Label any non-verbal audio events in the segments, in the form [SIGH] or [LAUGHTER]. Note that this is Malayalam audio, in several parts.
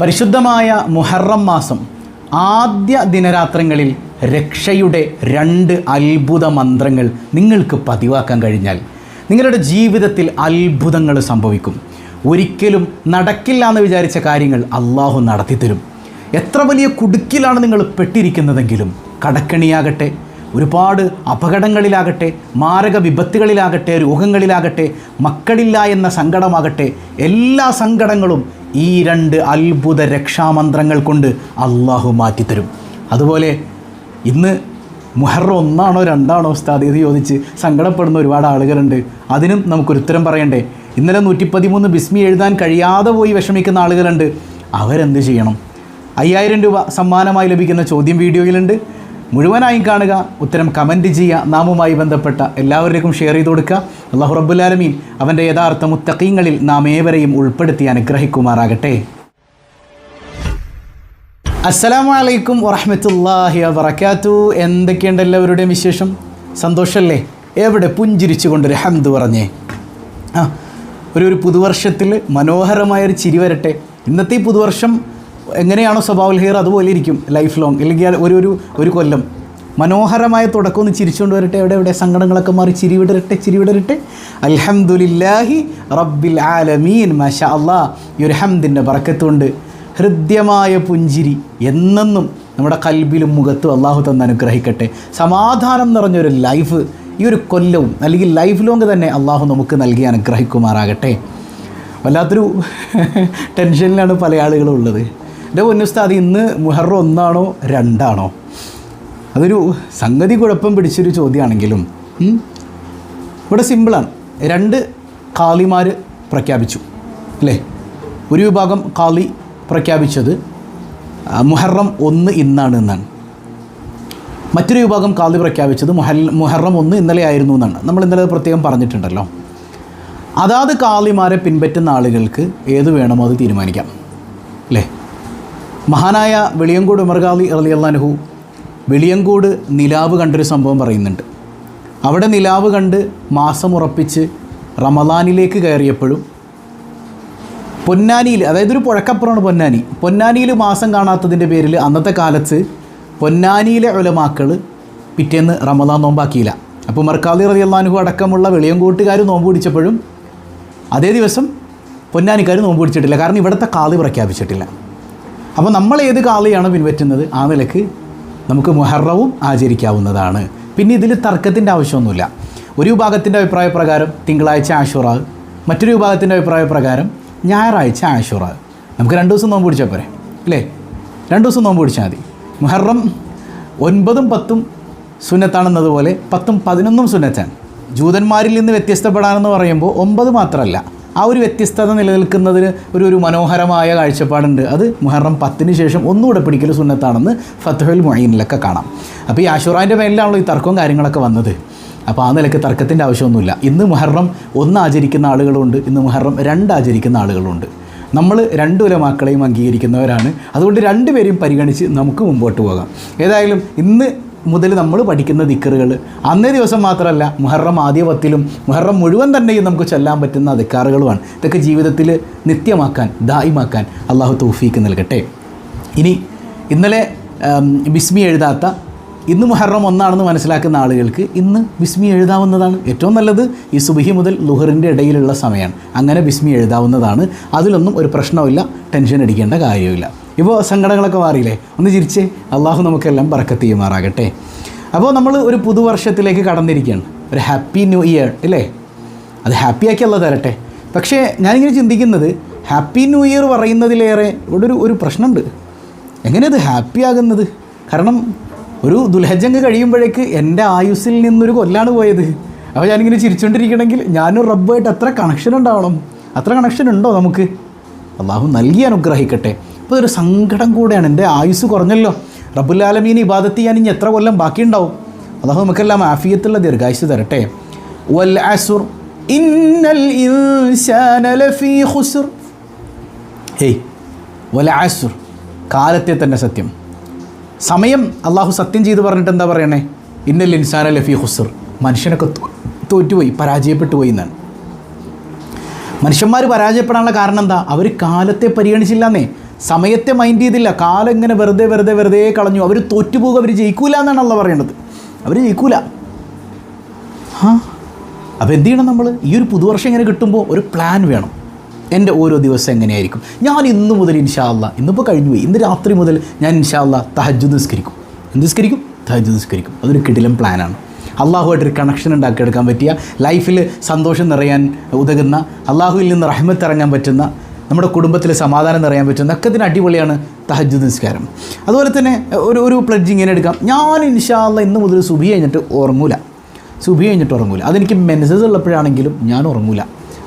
പരിശുദ്ധമായ മുഹറം മാസം ആദ്യ ദിനരാത്രങ്ങളിൽ രക്ഷയുടെ രണ്ട് അത്ഭുത മന്ത്രങ്ങൾ നിങ്ങൾക്ക് പതിവാക്കാൻ കഴിഞ്ഞാൽ നിങ്ങളുടെ ജീവിതത്തിൽ അത്ഭുതങ്ങൾ സംഭവിക്കും. ഒരിക്കലും നടക്കില്ല എന്ന് വിചാരിച്ച കാര്യങ്ങൾ അള്ളാഹു നടത്തിത്തരും. എത്ര വലിയ കുടുക്കിലാണ് നിങ്ങൾ പെട്ടിരിക്കുന്നതെങ്കിലും കടക്കണിയാകട്ടെ ഒരുപാട് അപകടങ്ങളിലാകട്ടെ മാരക വിപത്തുകളിലാകട്ടെ രോഗങ്ങളിലാകട്ടെ മക്കളില്ല എന്ന സങ്കടമാകട്ടെ എല്ലാ സങ്കടങ്ങളും ഈ രണ്ട് അത്ഭുത രക്ഷാമന്ത്രങ്ങൾ കൊണ്ട് അള്ളാഹു മാറ്റിത്തരും. അതുപോലെ ഇന്ന് മുഹറ ഒന്നാണോ രണ്ടാണോ ഉസ്താദ് ഇത് ചോദിച്ച് സങ്കടപ്പെടുന്ന ഒരുപാട് ആളുകളുണ്ട്. അതിനും നമുക്കൊരു ഉത്തരം പറയണ്ടേ? ഇന്നലെ നൂറ്റി പതിമൂന്ന് ബിസ്മി എഴുതാൻ കഴിയാതെ പോയി വിഷമിക്കുന്ന ആളുകളുണ്ട്. അവരെന്ത് ചെയ്യണം? അയ്യായിരം രൂപ സമ്മാനമായി ലഭിക്കുന്ന ചോദ്യം വീഡിയോയിലുണ്ട്. മുഴുവനായും കാണുക ഉത്തരം കമന്റ് ചെയ്യുക നാമുമായി ബന്ധപ്പെട്ട എല്ലാവരിലേക്കും ഷെയർ ചെയ്ത് കൊടുക്കുക. അള്ളാഹു റബ്ബുലാലമീൻ അവന്റെ യഥാർത്ഥ മുത്തക്കീങ്ങളിൽ നാം ഏവരെയും ഉൾപ്പെടുത്തി അനുഗ്രഹിക്കുമാറാകട്ടെ. അസ്സലാമു അലൈക്കും വറഹമത്തല്ലാഹി വറക്കാത്തു എന്തൊക്കെയുണ്ട് എല്ലാവരുടെയും വിശേഷം? സന്തോഷമല്ലേ എവിടെ പുഞ്ചിരിച്ചു കൊണ്ടൊരു ഹന്ത് പറഞ്ഞേ. ആ ഒരു ഒരു പുതുവർഷത്തിൽ മനോഹരമായൊരു ചിരി വരട്ടെ. ഇന്നത്തെ പുതുവർഷം എങ്ങനെയാണോ സ്വഭാവൽ ഹെയർ അതുപോലെ ഇരിക്കും ലൈഫ് ലോങ് ഇല്ലെങ്കിൽ ഒരു ഒരു ഒരു കൊല്ലം. മനോഹരമായ തുടക്കം ഒന്ന് ചിരിച്ചുകൊണ്ട് വരട്ടെ. എവിടെ എവിടെ സങ്കടങ്ങളൊക്കെ മാറി ചിരിവിടരട്ടെ ചിരിവിടരട്ടെ ചിരി വിടരട്ടെ. അൽഹംദുലില്ലാഹി റബ്ബിൽ ആലമീൻ. മഷ അള്ളാ ഈ ഒരു ഹംദിന്റെ ബറക്കത്തുകൊണ്ട് ഹൃദ്യമായ പുഞ്ചിരി എന്നെന്നും നമ്മുടെ കൽബിലും മുഖത്തും അള്ളാഹു തന്ന് അനുഗ്രഹിക്കട്ടെ. സമാധാനം നിറഞ്ഞൊരു ലൈഫ് ഈ ഒരു കൊല്ലവും അല്ലെങ്കിൽ ലൈഫ് ലോങ് തന്നെ അള്ളാഹു നമുക്ക് നൽകി അനുഗ്രഹിക്കുമാറാകട്ടെ. വല്ലാത്തൊരു [LAUGHS] ടെൻഷനിലാണ് പല ആളുകളും ഉള്ളത്. എന്റെ പൊന്നുസ്താദ് ഇന്ന് മുഹറം ഒന്നാണോ രണ്ടാണോ? അതൊരു സംഗതി കുഴപ്പം പിടിച്ചൊരു ചോദ്യമാണെങ്കിലും ഇവിടെ സിമ്പിളാണ്. രണ്ട് കാളിമാർ പ്രഖ്യാപിച്ചു അല്ലേ? ഒരു വിഭാഗം കാളി പ്രഖ്യാപിച്ചത് മുഹറം ഒന്ന് ഇന്നാണ് എന്നാണ്. മറ്റൊരു വിഭാഗം കാളി പ്രഖ്യാപിച്ചത് മുഹൽ മുഹറം ഒന്ന് ഇന്നലെ ആയിരുന്നു എന്നാണ്. നമ്മൾ ഇന്നലെ പ്രത്യേകം പറഞ്ഞിട്ടുണ്ടല്ലോ. അതാത് കാളിമാരെ പിൻപറ്റുന്ന ആളുകൾക്ക് ഏത് വേണമോ അത് തീരുമാനിക്കാം അല്ലേ? മഹാനായ വെളിയങ്കോട് ഉമർഗാലി അലിയല്ലാൻഹു വെളിയങ്കോട് നിലാവ് കണ്ടൊരു സംഭവം പറയുന്നുണ്ട്. അവിടെ നിലാവ് കണ്ട് മാസം ഉറപ്പിച്ച് റമദാനിലേക്ക് കയറിയപ്പോഴും പൊന്നാനിയിൽ അതായത് ഒരു പുഴക്കപ്പുറമാണ് പൊന്നാനി. പൊന്നാനിയിൽ മാസം കാണാത്തതിന്റെ പേരിൽ അന്നത്തെ കാലത്ത് പൊന്നാനിയിലെ ഒലമാക്കൾ പിറ്റേന്ന് റമദാൻ നോമ്പാക്കിയില്ല. അപ്പോൾ മർക്കാലി റതി അള്ളാനുഹു അടക്കമുള്ള വെളിയങ്കോട്ടുകാർ നോമ്പ് പിടിച്ചപ്പോഴും അതേ ദിവസം പൊന്നാനിക്കാർ നോമ്പ് പിടിച്ചിട്ടില്ല. കാരണം ഇവിടുത്തെ കാതി പ്രഖ്യാപിച്ചിട്ടില്ല. അപ്പോൾ നമ്മൾ ഏത് കാളിയാണ് പിൻവറ്റുന്നത് ആ നിലയ്ക്ക് നമുക്ക് മുഹറവും ആചരിക്കാവുന്നതാണ്. പിന്നെ ഇതിൽ തർക്കത്തിന്റെ ആവശ്യമൊന്നുമില്ല. ഒരു വിഭാഗത്തിന്റെ അഭിപ്രായ പ്രകാരം തിങ്കളാഴ്ച ആഷുറ മറ്റൊരു വിഭാഗത്തിന്റെ അഭിപ്രായ പ്രകാരം ഞായറാഴ്ച ആഷുറ. നമുക്ക് രണ്ട് ദിവസം നോമ്പ് പിടിച്ചാൽ പോരെ? അല്ലേ രണ്ട് ദിവസം നോമ്പ് പിടിച്ചാൽ മതി. മുഹറം ഒൻപതും പത്തും സുന്നത്താണെന്നതുപോലെ പത്തും പതിനൊന്നും സുന്നത്താണ്. ജൂതന്മാരിൽ നിന്ന് വ്യത്യസ്തപ്പെടാനെന്ന് പറയുമ്പോൾ ഒമ്പത് മാത്രമല്ല ആ ഒരു വ്യത്യസ്തത നിലനിൽക്കുന്നതിന് ഒരു ഒരു മനോഹരമായ കാഴ്ചപ്പാടുണ്ട്. അത് മുഹറം പത്തിന് ശേഷം ഒന്നുകൂടെ പിടിക്കൽ സുന്നത്താണെന്ന് ഫത്തുഹൽ മൊഹീനിലൊക്കെ കാണാം. അപ്പോൾ ഈ ആഷുറാന്റെ മേലിലാണല്ലോ ഈ തർക്കവും കാര്യങ്ങളൊക്കെ വന്നത്. അപ്പോൾ ആ നിലയ്ക്ക് തർക്കത്തിന്റെ ആവശ്യമൊന്നുമില്ല. ഇന്ന് മുഹറം ഒന്ന് ആചരിക്കുന്ന ആളുകളുണ്ട് ഇന്ന് മുഹറം രണ്ട് ആചരിക്കുന്ന ആളുകളുണ്ട്. നമ്മൾ രണ്ടു ഉലമാക്കളെയും അംഗീകരിക്കുന്നവരാണ്. അതുകൊണ്ട് രണ്ടുപേരെയും പരിഗണിച്ച് നമുക്ക് മുമ്പോട്ട് പോകാം. ഏതായാലും ഇന്ന് മുതൽ നമ്മൾ പഠിക്കുന്ന ദിക്കറുകൾ. അന്നേ ദിവസം മാത്രമല്ല മുഹറം ആദ്യ പത്തിലും മുഹറം മുഴുവൻ തന്നെയും നമുക്ക് ചൊല്ലാൻ പറ്റുന്ന ദിക്കാറുകളുമാണ് ഇതൊക്കെ ജീവിതത്തിൽ നിത്യമാക്കാൻ ദായിമാക്കാൻ അള്ളാഹു തൗഫീക്ക് നൽകട്ടെ. ഇനി ഇന്നലെ ബിസ്മി എഴുതാത്ത ഇന്ന് മുഹറം ഒന്നാണെന്ന് മനസ്സിലാക്കുന്ന ആളുകൾക്ക് ഇന്ന് ബിസ്മി എഴുതാവുന്നതാണ് ഏറ്റവും നല്ലത്. ഈ സുബിഹി മുതൽ ലുഹറിന്റെ ഇടയിലുള്ള സമയമാണ്. അങ്ങനെ ബിസ്മി എഴുതാവുന്നതാണ്. അതിലൊന്നും ഒരു പ്രശ്നമില്ല ടെൻഷൻ അടിക്കേണ്ട കാര്യമില്ല ഇപ്പോൾ സങ്കടങ്ങളൊക്കെ മാറിയില്ലേ? ഒന്ന് ചിരിച്ച്. അള്ളാഹു നമുക്കെല്ലാം ബറക്കത്ത് ചെയ്യുമാറാകട്ടെ. അപ്പോൾ നമ്മൾ ഒരു പുതുവർഷത്തിലേക്ക് കടന്നിരിക്കുകയാണ്. ഒരു ഹാപ്പി ന്യൂ ഇയർ അല്ലേ അത് ഹാപ്പിയാക്കിയല്ല തരട്ടെ. പക്ഷേ ഞാനിങ്ങനെ ചിന്തിക്കുന്നത് ഹാപ്പി ന്യൂ ഇയർ പറയുന്നതിലേറെ ഇവിടെ ഒരു ഒരു പ്രശ്നമുണ്ട്. എങ്ങനെയത് ഹാപ്പി ആകുന്നത് കാരണം ഒരു ദുൽഹജ്ജങ്ങ് കഴിയുമ്പോഴേക്ക് എന്റെ ആയുസ്സിൽ നിന്നൊരു കൊല്ലാണ് പോയത്. അപ്പോൾ ഞാനിങ്ങനെ ചിരിച്ചുകൊണ്ടിരിക്കണമെങ്കിൽ ഞാനും റബ്ബായിട്ട് അത്ര കണക്ഷൻ ഉണ്ടാവണം. അത്ര കണക്ഷൻ ഉണ്ടോ നമുക്ക്? അള്ളാഹു നൽകി അനുഗ്രഹിക്കട്ടെ. അപ്പോൾ ഇതൊരു സങ്കടം കൂടെയാണ്. എന്റെ ആയുസ് കുറഞ്ഞല്ലോ. റബ്ബുല്ലാലമീൻ ഇബാദത്ത് ചെയ്യാൻ ഇനി എത്ര കൊല്ലം ബാക്കിയുണ്ടാവും? അള്ളാഹു നമുക്കെല്ലാം ആഫിയത്തുള്ള ദീർഘായുസ് തരട്ടെ. വൽ അസുർ ഇന്നൽ ലഫീ ഖുസ്ർ. ഹേയ് വല അസുർ കാലത്തെ തന്നെ സത്യം. സമയം അള്ളാഹു സത്യം ചെയ്ത് പറഞ്ഞിട്ട് എന്താ പറയണേ? ഇന്നൽ ഇൻസാന ലഫി ഹുസർ മനുഷ്യനൊക്കെ തോറ്റുപോയി പരാജയപ്പെട്ടു പോയി എന്നാണ്. മനുഷ്യന്മാർ പരാജയപ്പെടാനുള്ള കാരണം എന്താ? അവർ കാലത്തെ പരിഗണിച്ചില്ല പരിഗണിച്ചില്ലെന്നേ. സമയത്തെ മൈൻഡ് ചെയ്തില്ല. കാലം ഇങ്ങനെ വെറുതെ വെറുതെ വെറുതെ കളഞ്ഞു. അവർ തോറ്റുപോകുക അവർ ജയിക്കൂല എന്നാണ് അല്ല പറയേണ്ടത്. അവർ ജയിക്കൂല. അപ്പോൾ എന്ത് ചെയ്യണം നമ്മൾ ഈ ഒരു പുതുവർഷം ഇങ്ങനെ കിട്ടുമ്പോൾ ഒരു പ്ലാൻ വേണം. എന്റെ ഓരോ ദിവസം എങ്ങനെയായിരിക്കും? ഞാൻ ഇന്ന് മുതൽ ഇൻഷാല്ല ഇന്നിപ്പോൾ കഴിഞ്ഞു പോയി. ഇന്ന് രാത്രി മുതൽ ഞാൻ ഇൻഷാല്ല തഹജ് നിസ്കരിക്കും. എന്ത് നിസ്കരിക്കും? തഹജ് നിസ്കരിക്കും. അതൊരു കിടിലം പ്ലാനാണ് അള്ളാഹുമായിട്ടൊരു കണക്ഷൻ ഉണ്ടാക്കിയെടുക്കാൻ പറ്റിയ ലൈഫിൽ സന്തോഷം നിറയാൻ ഉതകുന്ന അള്ളാഹുവിൽ നിന്ന് റഹ്മത്ത് ഇറങ്ങാൻ പറ്റുന്ന നമ്മുടെ കുടുംബത്തിൽ സമാധാനം നിറയാൻ പറ്റുന്ന ഒക്കെ അടിപൊളിയാണ് തഹജ് നിസ്കാരം. അതുപോലെ തന്നെ ഒരു ഒരു പ്ലഡ്ജ് ഇങ്ങനെ എടുക്കാം. ഞാൻ ഇൻഷാല്ല ഇന്ന് മുതൽ സുബി കഴിഞ്ഞിട്ട് ഉറങ്ങൂല. സുബി കഴിഞ്ഞിട്ട് ഉറങ്ങൂല. അതെനിക്ക് മെൻസസ് ഉള്ളപ്പോഴാണെങ്കിലും ഞാൻ ഉറങ്ങൂല.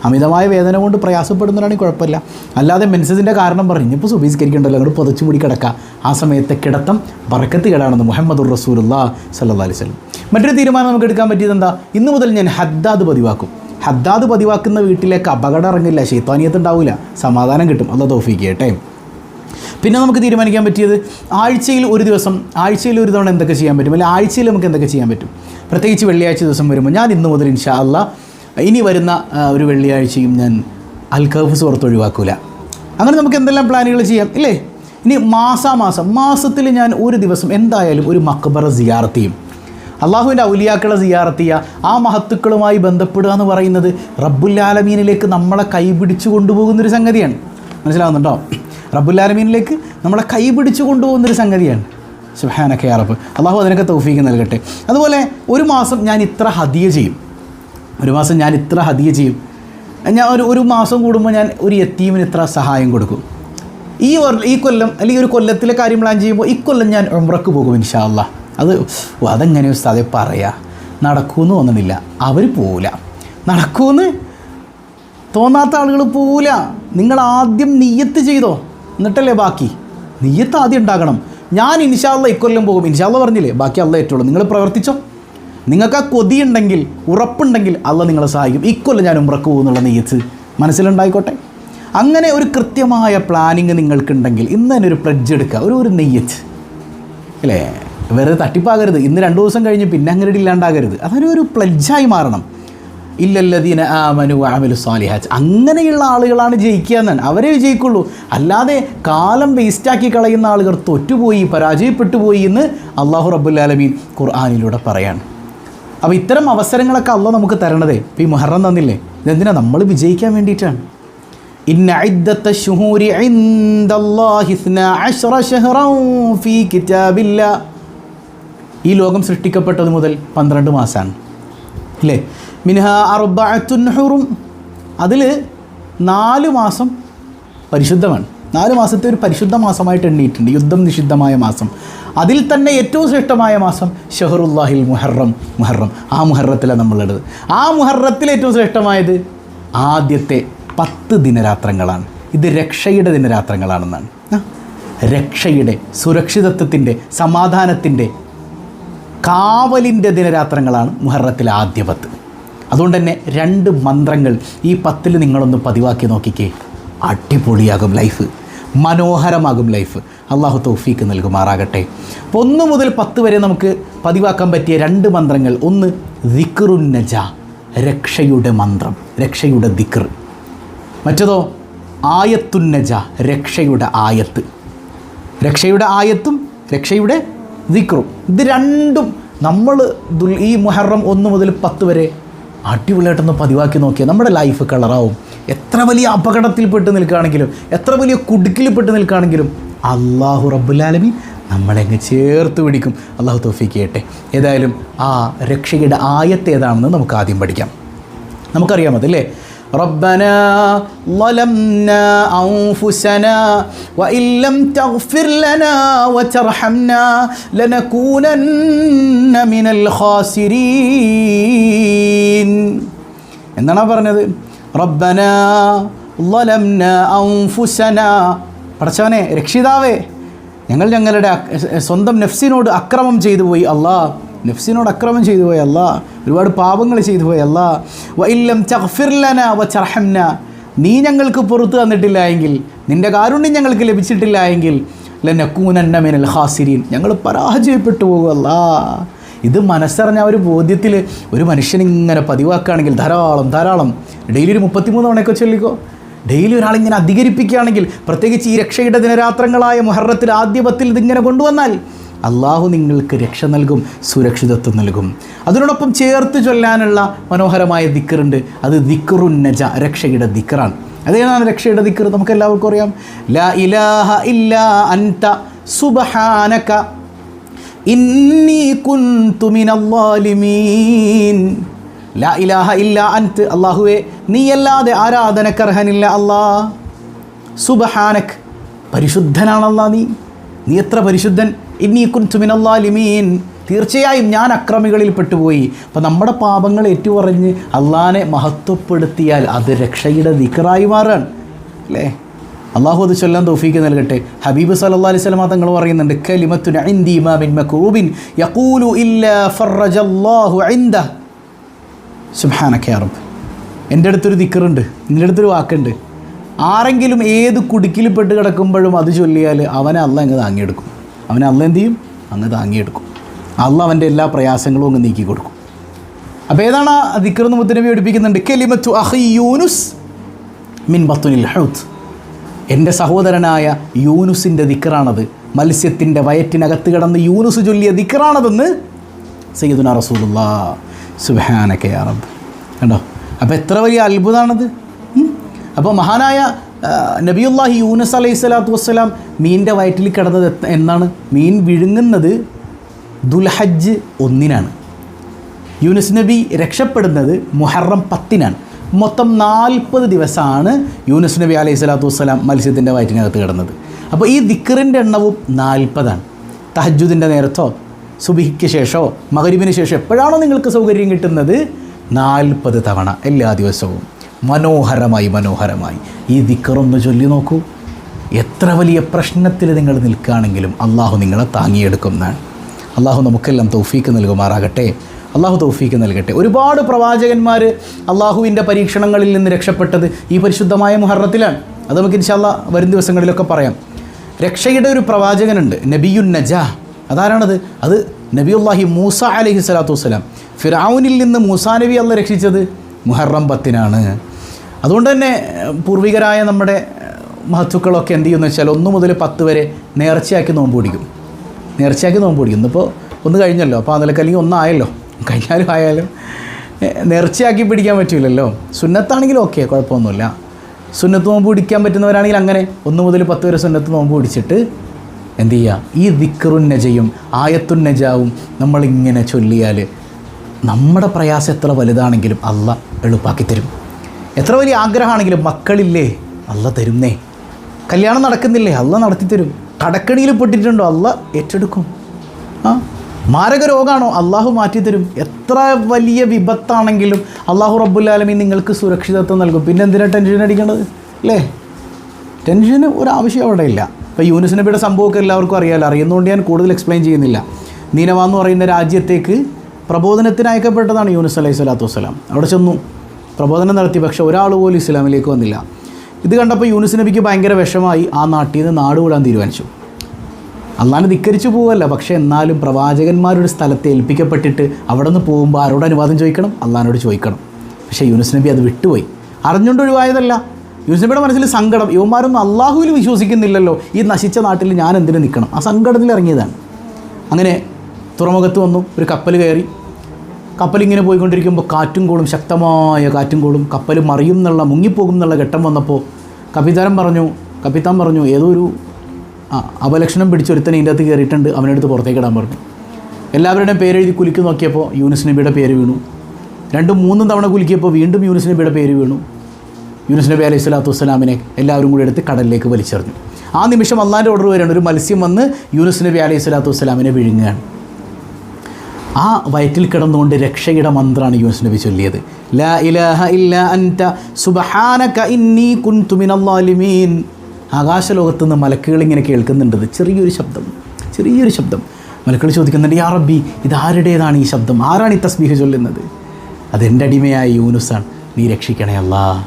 അമിതമായ വേദന കൊണ്ട് പ്രയാസപ്പെടുന്നവരാണെങ്കിൽ കുഴപ്പമില്ല. അല്ലാതെ മെൻസസിന്റെ കാരണം പറഞ്ഞ് ഇനിയിപ്പോൾ സുബീസ്കരിക്കണ്ടല്ലോ അങ്ങോട്ട് പുതച്ചു മൂടി കിടക്കുക ആ സമയത്തെ കിടത്തം വറക്കത്ത് കേടാണെന്ന് മുഹമ്മദ് റസൂലുള്ള സല്ലാ അലൈഹി സ്വലം മറ്റൊരു തീരുമാനം നമുക്ക് എടുക്കാൻ പറ്റിയത് എന്താ? ഇന്ന് മുതൽ ഞാൻ ഹദ്ദാദ് പതിവാക്കും. ഹദ്ദാദ് പതിവാക്കുന്ന വീട്ടിലേക്ക് അപകടം ഇറങ്ങില്ല ശൈത്താനിയത്ത് ഉണ്ടാവില്ല സമാധാനം കിട്ടും. അല്ല തോഫിക്ക് കേട്ടെ പിന്നെ നമുക്ക് തീരുമാനിക്കാൻ പറ്റിയത് ആഴ്ചയിൽ ഒരു ദിവസം ആഴ്ചയിൽ ഒരു തവണ എന്തൊക്കെ ചെയ്യാൻ പറ്റും? അല്ലെങ്കിൽ ആഴ്ചയിൽ നമുക്ക് എന്തൊക്കെ ചെയ്യാൻ പറ്റും? പ്രത്യേകിച്ച് വെള്ളിയാഴ്ച ദിവസം വരുമ്പോൾ ഞാൻ ഇന്ന് മുതൽ ഇൻഷാ അല്ല ഇനി വരുന്ന ഒരു വെള്ളിയാഴ്ചയും ഞാൻ അൽ കഫ് സുഹൃത്ത് ഒഴിവാക്കൂല. അങ്ങനെ നമുക്ക് എന്തെല്ലാം പ്ലാനുകൾ ചെയ്യാം? ഇല്ലേ? ഇനി മാസാമാസം മാസത്തിൽ ഞാൻ ഒരു ദിവസം എന്തായാലും ഒരു മക്ബറ സിയാറത്ത് ചെയ്യും. അള്ളാഹുവിന്റെ ഔലിയാക്കളെ സിയാറത്ത് ചെയ്യുക ആ മഹത്തുക്കളുമായി ബന്ധപ്പെടുക എന്ന് പറയുന്നത് റബ്ബുല്ലാലമീനിലേക്ക് നമ്മളെ കൈപിടിച്ചു കൊണ്ടുപോകുന്നൊരു സംഗതിയാണ്. മനസ്സിലാവുന്നുണ്ടോ? റബ്ബുല്ലാലമീനിലേക്ക് നമ്മളെ കൈപിടിച്ചു കൊണ്ടുപോകുന്നൊരു സംഗതിയാണ്. സുഹാനൊക്കെ അറബ് അള്ളാഹു അതിനൊക്കെ തൗഫീക്ക് നൽകട്ടെ. അതുപോലെ ഒരു മാസം ഞാൻ ഇത്ര ഹദിയ ചെയ്യും. ഒരു മാസം ഞാൻ ഇത്ര ഹദിയ ചെയ്യും. ഞാൻ ഒരു ഒരു മാസം കൂടുമ്പോൾ ഞാൻ ഒരു യത്തീമിന് ഇത്ര സഹായം കൊടുക്കും. ഈ ഈ കൊല്ലം അല്ലെങ്കിൽ ഒരു കൊല്ലത്തിലെ കാര്യം പ്ലാൻ ചെയ്യുമ്പോൾ ഇക്കൊല്ലം ഞാൻ ഉംറക്ക് പോകും ഇൻഷാ അല്ലാ അത് അതെങ്ങനെ ഉസ്താദെ പറയാ? നടക്കുമെന്ന് തോന്നണില്ല അവർ പോവില്ല നടക്കുമെന്ന് തോന്നാത്ത ആളുകൾ പോവില്ല നിങ്ങൾ ആദ്യം നീയത്ത് ചെയ്തോ. എന്നിട്ടല്ലേ ബാക്കി? നീയത്ത് ആദ്യം ഉണ്ടാകണം. ഞാൻ ഇൻഷാല്ല ഇക്കൊല്ലം പോകും. ഇൻഷാല്ല പറഞ്ഞില്ലേ? ബാക്കി അല്ല ഏറ്റുള്ളൂ നിങ്ങൾ പ്രവർത്തിച്ചോ? നിങ്ങൾക്ക് ആ കൊതിയുണ്ടെങ്കിൽ ഉറപ്പുണ്ടെങ്കിൽ അല്ല നിങ്ങളെ സഹായിക്കും. ഇക്കൊല്ലം ഞാൻ ഉമ്രക്ക് പോകുന്നുള്ള നെയ്യത്ത് മനസ്സിലുണ്ടായിക്കോട്ടെ? അങ്ങനെ ഒരു കൃത്യമായ പ്ലാനിങ് നിങ്ങൾക്കുണ്ടെങ്കിൽ ഇന്ന് തന്നെ ഒരു പ്ലഡ്ജ് എടുക്കുക. ഒരു ഒരു നെയ്യത്ത്. അല്ലേ? വെറുതെ തട്ടിപ്പാകരുത്. ഇന്ന് രണ്ട് ദിവസം കഴിഞ്ഞ് പിന്നെ അങ്ങനെ ഇല്ലാണ്ടാകരുത്. അതൊരു ഒരു പ്ലഡ്ജായി മാറണം. ഇല്ലല്ലതീന ആ മനു ആമലു സാലിഹാച്ച് അങ്ങനെയുള്ള ആളുകളാണ് ജയിക്കുക എന്നാണ്. അവരെ വിജയിക്കുള്ളൂ. അല്ലാതെ കാലം വേസ്റ്റാക്കി കളയുന്ന ആളുകൾ തൊറ്റുപോയി പരാജയപ്പെട്ടു പോയി എന്ന് അള്ളാഹു റബ്ബുല്ലാലമീൻ ഖുർആാനിലൂടെ പറയാണ്. അപ്പോൾ ഇത്തരം അവസരങ്ങളൊക്കെ അള്ള നമുക്ക് തരണതേ. ഇപ്പോൾ ഈ മുഹറം തന്നില്ലേ? ഇതെന്തിനാ? നമ്മൾ വിജയിക്കാൻ വേണ്ടിയിട്ടാണ്. ഇന്ന ഈ ലോകം സൃഷ്ടിക്കപ്പെട്ടത് മുതൽ പന്ത്രണ്ട് മാസമാണ് അല്ലേ? മിനഹ അർബഅത്തുൻ ഹുറും. അതിൽ നാല് മാസം പരിശുദ്ധമാണ്. നാല് മാസത്തെ ഒരു പരിശുദ്ധ മാസമായിട്ട് എണ്ണിയിട്ടുണ്ട്. യുദ്ധം നിഷിദ്ധമായ മാസം. അതിൽ തന്നെ ഏറ്റവും ശ്രേഷ്ഠമായ മാസം ഷെഹറുല്ലാഹിൽ മുഹറം മുഹറം. ആ മുഹറത്തിലാണ് നമ്മളുള്ളത്. ആ മുഹറത്തിൽ ഏറ്റവും ശ്രേഷ്ഠമായത് ആദ്യത്തെ പത്ത് ദിനരാത്രങ്ങളാണ്. ഇത് രക്ഷയുടെ ദിനരാത്രങ്ങളാണെന്നാണ്. രക്ഷയുടെ സുരക്ഷിതത്വത്തിന്റെ സമാധാനത്തിന്റെ കാവലിന്റെ ദിനരാത്രങ്ങളാണ് മുഹറത്തിലെ ആദ്യ പത്ത്. അതുകൊണ്ട് തന്നെ രണ്ട് മന്ത്രങ്ങൾ ഈ പത്തിൽ നിങ്ങളൊന്ന് പതിവാക്കി നോക്കിക്കേ. അടിപൊളിയാകും ലൈഫ്. മനോഹരമാകും ലൈഫ്. അള്ളാഹു തൗഫീക്ക് നൽകുമാറാകട്ടെ. അപ്പോൾ ഒന്ന് മുതൽ പത്ത് വരെ നമുക്ക് പതിവാക്കാൻ പറ്റിയ രണ്ട് മന്ത്രങ്ങൾ. ഒന്ന് ദിക്റുൻ നജ രക്ഷയുടെ മന്ത്രം രക്ഷയുടെ ദിക്ർ. മറ്റതോ ആയത്തുന്നജ രക്ഷയുടെ ആയത്ത്. രക്ഷയുടെ ആയത്തും രക്ഷയുടെ ദിക്റും. ഇത് രണ്ടും നമ്മൾ ദുൽ- ഈ മുഹറം ഒന്ന് മുതൽ പത്ത് വരെ അടിപൊളിയായിട്ടൊന്ന് പതിവാക്കി നോക്കിയാൽ നമ്മുടെ ലൈഫ് കളറാവും. എത്ര വലിയ അപകടത്തിൽപ്പെട്ട് നിൽക്കുകയാണെങ്കിലും എത്ര വലിയ കുടുക്കിൽപ്പെട്ട് നിൽക്കുകയാണെങ്കിലും അള്ളാഹു റബ്ബുലാലമി നമ്മളെങ്ങ് ചേർത്ത് പിടിക്കും. അള്ളാഹു തോഫിക്ക് ചെയ്യട്ടെ. ഏതായാലും ആ രക്ഷയുടെ ആയത്തേതാണെന്ന് നമുക്ക് ആദ്യം പഠിക്കാം. നമുക്കറിയാം അതല്ലേ? ربنا ظلمنا أنفسنا وإن لم تغفر لنا وترحمنا لنكونن من الخاسرين എന്താണ് പറഞ്ഞത് റബ്ബന ളലംന അൻഫുസന പടച്ചവനെ രക്ഷിതാവേ ഞങ്ങൾ ഞങ്ങളുടെ അക്- സ്വന്തം നഫ്സിനോട് അക്രമം ചെയ്തു പോയി അല്ലാ നഫ്സിനോട് അക്രമം ചെയ്തു പോയല്ല ഒരുപാട് പാപങ്ങൾ ചെയ്തു പോയല്ല വൈല്ലം ചഫിർലന വ വചർഹംന നീ ഞങ്ങൾക്ക് പുറത്തു തന്നിട്ടില്ല എങ്കിൽ നിന്റെ കാരുണ്യം ഞങ്ങൾക്ക് ലഭിച്ചിട്ടില്ല എങ്കിൽ ലനക്കൂനന്ന മിനൽ ഖാസിരീൻ. ഞങ്ങൾ പരാജയപ്പെട്ടു പോകുമല്ല ഇത് മനസ്സറിഞ്ഞ ഒരു ബോധ്യത്തിൽ ഒരു മനുഷ്യൻ ഇങ്ങനെ പതിവാക്കുകയാണെങ്കിൽ ധാരാളം ധാരാളം. ഡെയിലി ഒരു മുപ്പത്തിമൂന്ന് തവണയൊക്കെ ചൊല്ലിക്കോ? ഡെയിലി ഒരാളിങ്ങനെ അധികരിപ്പിക്കുകയാണെങ്കിൽ പ്രത്യേകിച്ച് ഈ രക്ഷയുടെ ദിനരാത്രങ്ങളായ മുഹറത്തിൽ ആദ്യപത്തിൽ ഇതിങ്ങനെ കൊണ്ടുവന്നാൽ അള്ളാഹു നിങ്ങൾക്ക് രക്ഷ നൽകും സുരക്ഷിതത്വം നൽകും. അതിനോടൊപ്പം ചേർത്ത് ചൊല്ലാനുള്ള മനോഹരമായ ദിക്കറുണ്ട്. അത് ദിക്കറുൻ നജ രക്ഷയുടെ ദിക്കറാണ്. അതേതാണ് രക്ഷയുടെ ദിക്കർ? നമുക്ക് എല്ലാവർക്കും അറിയാം. ലാ ഇലാഹ ഇല്ലാ അൻത സുബ്ഹാനക ഇന്നി കുന്തു മിനല്ലാലിമീൻ ലാ ഇലാഹ ഇല്ല അൻത്. അള്ളാഹുവേ നീയല്ലാതെ ആരാധനക്കർഹനില്ല അല്ലാ. സുബഹാനക് പരിശുദ്ധനാണല്ലാ നീ. നീ എത്ര പരിശുദ്ധൻ? ഇന്നി കുന്തു മിനല്ലാലിമീൻ. തീർച്ചയായും ഞാൻ അക്രമികളിൽ പെട്ടുപോയി. അപ്പം നമ്മുടെ പാപങ്ങൾ ഏറ്റുപറഞ്ഞ് അള്ളാനെ മഹത്വപ്പെടുത്തിയാൽ അത് രക്ഷയുടെ ദിക്കറായി മാറാണ് അല്ലേ? അള്ളാഹു അത് ചൊല്ലാൻ തൗഫീക്ക് നൽകട്ടെ. ഹബീബ് സലഹ്ലി അലൈഹി വസല്ലം തങ്ങൾ പറയുന്നുണ്ട് കലിമത്തുൻ മാ മക്റൂബിൻ യഖൂലു ഇല്ലാ സുബ്ഹാനക യാ എന്റെ അടുത്തൊരു ദിക്കറുണ്ട് നിന്റെ അടുത്തൊരു വാക്കുണ്ട്. ആരെങ്കിലും ഏത് കുടുക്കിൽ പെട്ട് കിടക്കുമ്പോഴും അത് ചൊല്ലിയാൽ അവനെ അല്ല അങ്ങ് താങ്ങിയെടുക്കും. അവനെ അല്ല എന്ത് ചെയ്യും? അങ്ങ് താങ്ങിയെടുക്കും അല്ല അവന്റെ എല്ലാ പ്രയാസങ്ങളും അങ്ങ് നീക്കി കൊടുക്കും. അപ്പോൾ ഏതാണ് ആ ദിക്കറെന്ന് മുത്തനബി പഠിപ്പിക്കുന്നുണ്ട്? കെലിമത്തു അഹി യൂനുസ് മിൻ ബത്തുനിൽ ഹൗത്ത്. എന്റെ സഹോദരനായ യൂനുസിന്റെ ദിക്കറാണത് മത്സ്യത്തിന്റെ വയറ്റിനകത്ത് കിടന്ന് യൂനുസ് ചൊല്ലിയ ദിക്കറാണതെന്ന് സയ്യിദുന റസൂലുള്ള. സുബാനക്കെ അറബ് കണ്ടോ? അപ്പോൾ എത്ര വലിയ അത്ഭുതമാണത്? അപ്പോൾ മഹാനായ നബിയുല്ലാഹി യൂനസ് അലൈഹി സ്വലാത്തു വസ്സലാം മീനിന്റെ വയറ്റിൽ കിടന്നത് എന്നാണ്. മീൻ വിഴുങ്ങുന്നത് ദുൽഹജ്ജ് ഒന്നിനാണ്. യൂനസ് നബി രക്ഷപ്പെടുന്നത് മുഹറം പത്തിനാണ്. മൊത്തം നാൽപ്പത് ദിവസമാണ് യൂനസ് നബി അലൈഹി സ്വലാത്തു വസ്സലാം മത്സ്യത്തിന്റെ വയറ്റിനകത്ത് കിടന്നത്. അപ്പോൾ ഈ ദിക്കറിന്റെ എണ്ണവും നാൽപ്പതാണ്. തഹജുദിന്റെ നേരത്തോ സുബിഹിക്ക് ശേഷമോ മകരിബിന് ശേഷം എപ്പോഴാണോ നിങ്ങൾക്ക് സൗകര്യം കിട്ടുന്നത്? നാൽപ്പത് തവണ എല്ലാ ദിവസവും. മനോഹരമായി മനോഹരമായി. ഈ ദിക്കറൊന്ന് ചൊല്ലി നോക്കൂ. എത്ര വലിയ പ്രശ്നത്തിൽ നിങ്ങൾ നിൽക്കുകയാണെങ്കിലും അള്ളാഹു നിങ്ങളെ താങ്ങിയെടുക്കുന്നതാണ്. അള്ളാഹു നമുക്കെല്ലാം തൗഫീക്ക് നൽകുമാറാകട്ടെ. അള്ളാഹു തൗഫീക്ക് നൽകട്ടെ. ഒരുപാട് പ്രവാചകന്മാർ അള്ളാഹുവിന്റെ പരീക്ഷണങ്ങളിൽ നിന്ന് രക്ഷപ്പെട്ടത് ഈ പരിശുദ്ധമായ മുഹറത്തിലാണ്. അത് നമുക്ക് ഇൻഷാല്ല വരും ദിവസങ്ങളിലൊക്കെ പറയാം. രക്ഷയുടെ ഒരു പ്രവാചകനുണ്ട് നബിയുൻ നജാ. അതാരാണത്? അത് നബിയുല്ലാഹി മൂസ അലഹി സ്വലാത്തു വസ്സലാം. ഫിറാവുനിൽ നിന്ന് മൂസാ നബി അല്ല രക്ഷിച്ചത്. മുഹറം പത്തിനാണ്. അതുകൊണ്ട് തന്നെ പൂർവികരായ നമ്മുടെ മഹത്തുക്കളൊക്കെ എന്ത് ചെയ്യുമെന്ന് വെച്ചാൽ ഒന്ന് മുതൽ പത്ത് വരെ നേർച്ചയാക്കി നോമ്പ് പിടിക്കും. നേർച്ചയാക്കി നോമ്പ് പിടിക്കും. ഇന്നിപ്പോൾ ഒന്ന് കഴിഞ്ഞല്ലോ. അപ്പോൾ അതിലൊക്കെ അല്ലെങ്കിൽ ഒന്നായല്ലോ കഴിഞ്ഞാലും ആയാലും നേർച്ചയാക്കി പിടിക്കാൻ പറ്റില്ലല്ലോ സുന്നത്താണെങ്കിലും ഓക്കെ കുഴപ്പമൊന്നുമില്ല. സുന്നത്ത് നോമ്പ് പിടിക്കാൻ പറ്റുന്നവരാണെങ്കിൽ അങ്ങനെ ഒന്ന് മുതൽ പത്ത് വരെ സുന്നത്ത് നോമ്പ് പിടിച്ചിട്ട് എന്ത് ചെയ്യുക? ഈ ദിക്റുൻ ആയത്തുന്നജാവും നമ്മളിങ്ങനെ ചൊല്ലിയാൽ നമ്മുടെ പ്രയാസം എത്ര വലുതാണെങ്കിലും അല്ല എളുപ്പാക്കി തരും. എത്ര വലിയ ആഗ്രഹമാണെങ്കിലും മക്കളില്ലേ അല്ല തരുന്നേ. കല്യാണം നടക്കുന്നില്ലേ അല്ല നടത്തി തരും കടക്കണിയിൽ പെട്ടിട്ടുണ്ടോ അല്ല ഏറ്റെടുക്കും. ആ? മാരക രോഗമാണോ അള്ളാഹു മാറ്റിത്തരും. എത്ര വലിയ വിപത്താണെങ്കിലും അള്ളാഹു റബ്ബുല്ലാലമീൻ നിങ്ങൾക്ക് സുരക്ഷിതത്വം നൽകും. പിന്നെ എന്തിനാണ് ടെൻഷൻ അടിക്കേണ്ടത് അല്ലേ ടെൻഷന് ഒരാവശ്യം അവിടെ ഇല്ല ഇപ്പോൾ യൂനിസ് നബിയുടെ സംഭവമൊക്കെ എല്ലാവർക്കും അറിയാമല്ലോ അറിയുന്നതുകൊണ്ട് ഞാൻ കൂടുതൽ എക്സ്പ്ലെയിൻ ചെയ്യുന്നില്ല. നീനവ എന്ന് പറയുന്ന രാജ്യത്തേക്ക് പ്രബോധനത്തിന് അയക്കപ്പെട്ടതാണ് യൂനുസ് അലൈഹി സ്വലാത്തു വസ്സലാം. അവിടെ ചെന്നു. പ്രബോധനം നടത്തി പക്ഷേ ഒരാൾ പോലും ഇസ്ലാമിലേക്ക് വന്നില്ല. ഇത് കണ്ടപ്പോൾ യൂനുസ് നബിക്ക് ഭയങ്കര വിഷമായി ആ നാട്ടിൽ നിന്ന് നാട് വിടാൻ തീരുമാനിച്ചു. അള്ളാനെ ധിക്കരിച്ചു പോവല്ല പക്ഷേ എന്നാലും പ്രവാചകന്മാരുടെ സ്ഥലത്ത് ഏൽപ്പിക്കപ്പെട്ടിട്ട് അവിടെ നിന്ന് പോകുമ്പോൾ ആരോട് അനുവാദം ചോദിക്കണം? അള്ളഹാനോട് ചോദിക്കണം. പക്ഷേ യൂനുസ് നബി അത് വിട്ടുപോയി. അറിഞ്ഞുകൊണ്ട് ഒഴിവായതല്ല. യൂനുസ് നബിയുടെ മനസ്സിൽ സങ്കടം. യുവമാരൊന്നും അള്ളാഹുവിൽ വിശ്വസിക്കുന്നില്ലല്ലോ. ഈ നശിച്ച നാട്ടിൽ ഞാൻ എന്തിനു നിൽക്കണം? ആ സങ്കടത്തിൽ ഇറങ്ങിയതാണ്. അങ്ങനെ തുറമുഖത്ത് വന്നു ഒരു കപ്പൽ കയറി. കപ്പലിങ്ങനെ പോയിക്കൊണ്ടിരിക്കുമ്പോൾ കാറ്റും കോളും ശക്തമായ കാറ്റും കോളും കപ്പൽ മറിയും എന്നുള്ള മുങ്ങിപ്പോകും എന്നുള്ള ഘട്ടം വന്നപ്പോൾ കപിതാരം പറഞ്ഞു കപിത്താൻ പറഞ്ഞു ഏതോ ഒരു അപലക്ഷണം പിടിച്ചൊരുത്തനെ ഇതിന്റെ അകത്ത് കയറിയിട്ടുണ്ട് അവനെടുത്ത് പുറത്തേക്ക് ഇടാൻ പറഞ്ഞു. എല്ലാവരുടെയും പേരെഴുതി കുലുക്കി നോക്കിയപ്പോൾ യൂനുസ് നബിയുടെ പേര് വീണു. രണ്ടും മൂന്നും തവണ കുലുക്കിയപ്പോൾ വീണ്ടും യൂനുസ് നബിയുടെ പേര് വീണു. യൂനുസ് നബി അലൈഹി സ്വലാത്തു വസ്സലാമിനെ എല്ലാവരും കൂടി എടുത്ത് കടലിലേക്ക് വലിച്ചെറിഞ്ഞു. ആ നിമിഷം അള്ളാന്റെ ഓർഡർ വരികയാണ് ഒരു മത്സ്യം വന്ന് യൂനുസ് നബി അലൈഹി സ്വലാത്തു വസ്സലാമിനെ വിഴുങ്ങുകയാണ്. ആ വയറ്റിൽ കിടന്നുകൊണ്ട് രക്ഷയുടെ മന്ത്രമാണ് യൂനുസ് നബി ചൊല്ലിയത്. ലാ ഇലാഹ ഇല്ല അൻത സുബ്ഹാനക ഇന്നി കുൻതു മിനല്ലാലിമീൻ ആകാശലോകത്ത് നിന്ന് മലക്കുകൾ ഇങ്ങനെ കേൾക്കുന്നുണ്ട് ചെറിയൊരു ശബ്ദം. ചെറിയൊരു ശബ്ദം. മലക്കുകൾ ചോദിക്കുന്നുണ്ട് യാ റബ്ബി ഇതാരുടേതാണ് ഈ ശബ്ദം? ആരാണ് ഈ തസ്ബീഹ് ചൊല്ലുന്നത്? അതെന്റെ അടിമയായ യൂനുസാണ്. നീ രക്ഷിക്കണേ അല്ലാ.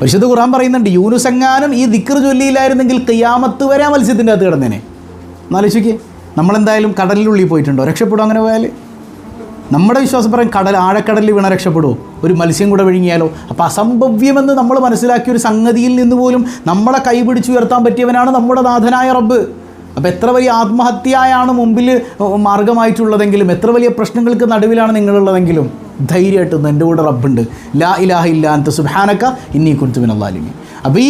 പരിശുദ്ധ ഖുർആൻ പറയുന്നുണ്ട് യൂനുസ് എങ്ങാനും ഈ ദിക്കർ ചൊല്ലിയില്ലായിരുന്നെങ്കിൽ കയ്യാമത്ത് വരെ മത്സ്യത്തിന്റെ അകത്ത് കിടന്നേനെ. എന്നാലോചിക്കേ നമ്മളെന്തായാലും കടലിനുള്ളിൽ പോയിട്ടുണ്ടോ? രക്ഷപ്പെടും അങ്ങനെ പോയാൽ നമ്മുടെ വിശ്വാസം പറയും കടൽ ആഴക്കടലിൽ വീണ രക്ഷപ്പെടുമോ ഒരു മത്സ്യം കൂടെ വിഴുങ്ങിയാലോ? അപ്പോൾ അസംഭവ്യമെന്ന് നമ്മൾ മനസ്സിലാക്കിയ ഒരു സംഗതിയിൽ നിന്ന് പോലും നമ്മളെ കൈപിടിച്ചുയർത്താൻ പറ്റിയവനാണ് നമ്മുടെ നാഥനായ റബ്ബ്. അപ്പോൾ എത്ര വലിയ ആത്മഹത്യയാണ് മുമ്പിൽ മാർഗമായിട്ടുള്ളതെങ്കിലും എത്ര വലിയ പ്രശ്നങ്ങൾക്ക് നടുവിലാണ് നിങ്ങളുള്ളതെങ്കിലും ധൈര്യമായിട്ട് എന്റെ കൂടെ റബ്ബുണ്ട്. ലാ ഇലാഹ ഇല്ലാത്ത സുബാനക്ക ഇന്നീ കുൻതുമിൻ അള്ളാലിമി അപ്പോൾ ഈ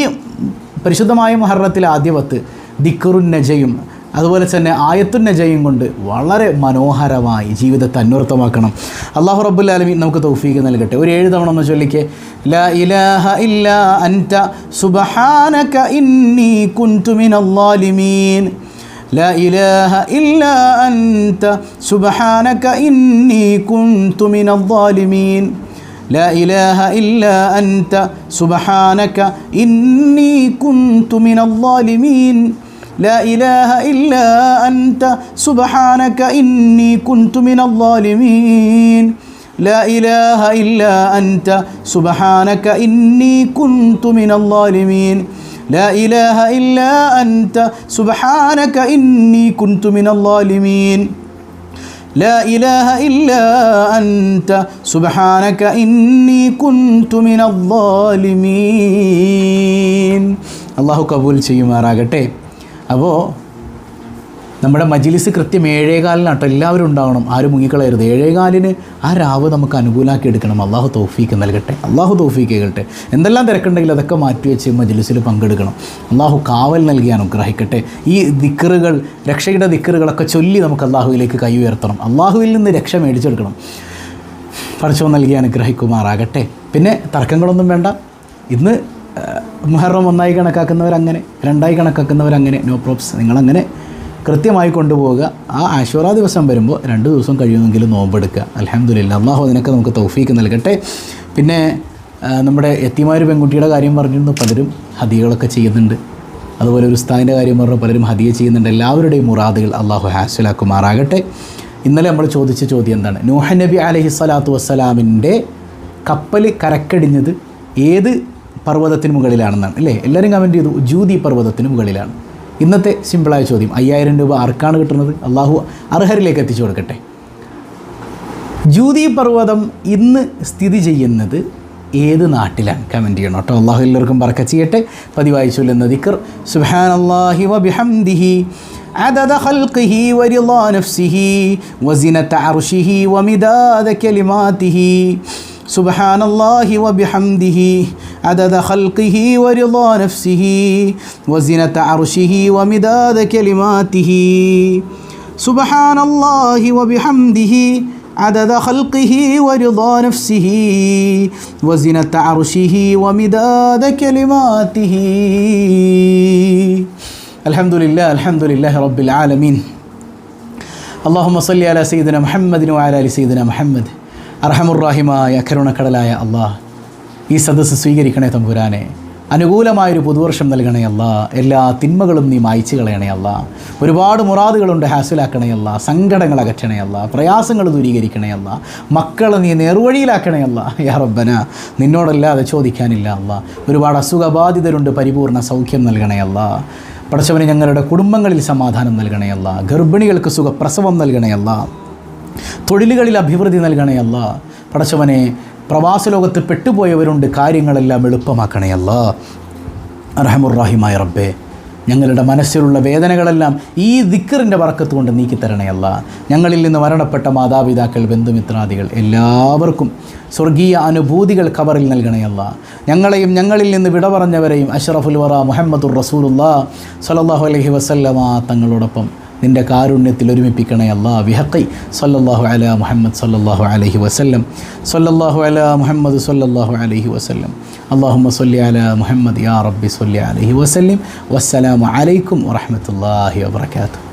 പരിശുദ്ധമായ മഹറത്തിലെ ആദ്യവത്ത് ദിക്കറുൻ നജയും അതുപോലെ തന്നെ ആയത്തുൻ നജയും കൊണ്ട് വളരെ മനോഹരമായി ജീവിതത്തെ അന്വർത്ഥമാക്കണം അള്ളാഹു റബ്ബുൽ ആലമീൻ നമുക്ക് തൗഫീക്ക് നൽകട്ടെ ഒരു ഏഴ് തവണ ഒന്ന് ചൊല്ലിക്കേ ലാ ഇലാഹ ഇല്ല അൻത സുബഹാനക ഇന്നി കുൻതു മിനല്ലാലിമീൻ لا إله إلا أنت سبحانك إني كنت من الظالمين لا إله إلا أنت سبحانك إني كنت من الظالمين لا إله إلا أنت. سبحانك إني كنت من الظالمين. لا إله إلا أنت. سبحانك إني كنت من الظالمين. لا إله إلا أنت. سبحانك إني كنت من الظالمين. لا إله إلا أنت. سبحانك إني كنت من الظالمين. الله قبول شيء ما راغتين അപ്പോൾ നമ്മുടെ മജിലിസ് കൃത്യം ഏഴേകാലിനാട്ടോ എല്ലാവരും ഉണ്ടാവണം ആരും മുങ്ങിക്കളയരുത്. ഏഴേകാലിന് ആ രാവ് നമുക്ക് അനുകൂലമാക്കി എടുക്കണം. അള്ളാഹു തോഫീക്ക് നൽകട്ടെ. അള്ളാഹു തോഫീക്ക് കേൾക്കട്ടെ. എന്തെല്ലാം തിരക്കുണ്ടെങ്കിലും അതൊക്കെ മാറ്റിവെച്ച് മജിലിസിൽ പങ്കെടുക്കണം. അള്ളാഹു കാവൽ നൽകി അനുഗ്രഹിക്കട്ടെ. ഈ ദിക്കറുകൾ രക്ഷയുടെ ദിക്കറുകളൊക്കെ ചൊല്ലി നമുക്ക് അള്ളാഹുവിലേക്ക് കൈ ഉയർത്തണം. അള്ളാഹുവിൽ നിന്ന് രക്ഷ മേടിച്ചെടുക്കണം. പഠിച്ചോ നൽകി അനുഗ്രഹിക്കുമാറാകട്ടെ. പിന്നെ തർക്കങ്ങളൊന്നും വേണ്ട. ഇന്ന് മുഹറം ഒന്നായി കണക്കാക്കുന്നവരങ്ങനെ രണ്ടായി കണക്കാക്കുന്നവരങ്ങനെ നോ പ്രോബ്സ് നിങ്ങളങ്ങനെ കൃത്യമായി കൊണ്ടുപോവുക. ആ ആശ്വറ ദിവസം വരുമ്പോൾ രണ്ട് ദിവസം കഴിയുമെങ്കിലും നോമ്പെടുക്കുക. അലഹമ്മദില്ല അള്ളാഹു അതിനൊക്കെ നമുക്ക് തൗഫീക്ക് നൽകട്ടെ. പിന്നെ നമ്മുടെ എത്തിമാര് പെൺകുട്ടിയുടെ കാര്യം പറഞ്ഞിരുന്നു. പലരും ഹദികളൊക്കെ ചെയ്യുന്നുണ്ട്. അതുപോലെ ഒരു ഉസ്താദിന്റെ കാര്യം പറഞ്ഞു പലരും ഹദിയ ചെയ്യുന്നുണ്ട്. എല്ലാവരുടെയും മുറാദുകൾ അള്ളാഹു ഹാസിലാക്കുമാറാകട്ടെ. ഇന്നലെ നമ്മൾ ചോദിച്ച ചോദ്യം എന്താണ്? നൂഹ നബി അലഹി സ്വലാത്തു വസ്സലാമിന്റെ കപ്പൽ കരക്കടിഞ്ഞത് ഏത് പർവ്വതത്തിന് മുകളിലാണെന്നാണ് അല്ലേ എല്ലാവരും കമൻറ്റ് ചെയ്തു ജൂതി പർവ്വതത്തിന് മുകളിലാണ് ഇന്നത്തെ സിമ്പിളായ ചോദ്യം അയ്യായിരം രൂപ ആർക്കാണ് കിട്ടുന്നത് അള്ളാഹു അർഹരിലേക്ക് എത്തിച്ചു കൊടുക്കട്ടെ ജൂതി പർവ്വതം ഇന്ന് സ്ഥിതി ചെയ്യുന്നത് ഏത് നാട്ടിലാണ് കമൻറ്റ് ചെയ്യണം കേട്ടോ അള്ളാഹു എല്ലാവർക്കും പറക്ക ചെയ്യട്ടെ പതിവായി ചൊല്ലുന്ന ദിക്കർ സുഹാൻ അള്ളാഹി വബിഹംദിഹി عدد خلقه ورضا نفسه وزنة عرشه ومداد كلماته سبحان الله وبحمده عدد خلقه ورضا نفسه وزنة عرشه ومداد كلماته سبحان الله وبحمده عدد خلقه ورضا نفسه وزنة عرشه ومداد كلماته الحمد لله الحمد لله رب العالمين اللهم صل على سيدنا محمد وعلى ال سيدنا محمد അർഹമുറാഹിമായ കരുണക്കടലായ അള്ളാഹ് ഈ സദസ്സ് സ്വീകരിക്കണേ തമ്പുരാനെ. അനുകൂലമായൊരു പുതുവർഷം നൽകണേ എല്ലാ തിന്മകളും നീ മായ്ച്ചു കളയണേ ഒരുപാട് മുറാദുകളുണ്ട് ഹാസിലാക്കണേ അല്ല. സങ്കടങ്ങൾ അകറ്റണേ അല്ല. പ്രയാസങ്ങൾ ദൂരീകരിക്കണേ അല്ല. മക്കളെ നീ നേർവഴിയിലാക്കണേ അല്ല. യാ നിന്നോടല്ലാതെ ചോദിക്കാനില്ല അല്ല. ഒരുപാട് അസുഖബാധിതരുണ്ട് പരിപൂർണ സൗഖ്യം നൽകണേ അല്ല. പടച്ചവന് ഞങ്ങളുടെ കുടുംബങ്ങളിൽ സമാധാനം നൽകണേ അല്ല. ഗർഭിണികൾക്ക് സുഖപ്രസവം നൽകണേ അല്ല. തൊഴിലുകളിൽ അഭിവൃദ്ധി നൽകണേ അല്ല. പടച്ചവനെ പ്രവാസ ലോകത്ത് പെട്ടുപോയവരുണ്ട്. കാര്യങ്ങളെല്ലാം എളുപ്പമാക്കണേ അല്ല. അറഹമുറാഹിമായ റബ്ബേ ഞങ്ങളുടെ മനസ്സിലുള്ള വേദനകളെല്ലാം ഈ ദിക്കറിന്റെ വറക്കത്ത് കൊണ്ട് നീക്കിത്തരണേ അല്ല. ഞങ്ങളിൽ നിന്ന് മരണപ്പെട്ട മാതാപിതാക്കൾ ബന്ധുമിത്രാദികൾ എല്ലാവർക്കും സ്വർഗീയ അനുഭൂതികൾ കവറിൽ നൽകണേ അല്ല. ഞങ്ങളെയും ഞങ്ങളിൽ നിന്ന് വിട പറഞ്ഞവരെയും അഷ്റഫുൽ വറ മുഹമ്മദുർ റസൂലുല്ലാ സലല്ലാഹു അലൈഹി വസല്ലമ തങ്ങളോടൊപ്പം നിന്റെ കാരുണ്യത്തിൽ ഒരുമിപ്പിക്കണേ അല്ലാ വിഹക്കൈ സല്ലല്ലാഹു അല മുഹമ്മദ് സല്ലല്ലാഹു അലഹി വസല്ലം. സല്ലല്ലാഹു അല മുഹമ്മദ് സല്ലല്ലാഹു അലഹി വസല്ലം. അള്ളാഹുമ്മ സല്ലി അല മുഹമ്മദ് യാ റബ്ബി സല്ലി അലഹി വസല്ലം. വസ്സലാമു അലൈക്കും വറഹ്മത്തുള്ളാഹി വബറകാതുഹു.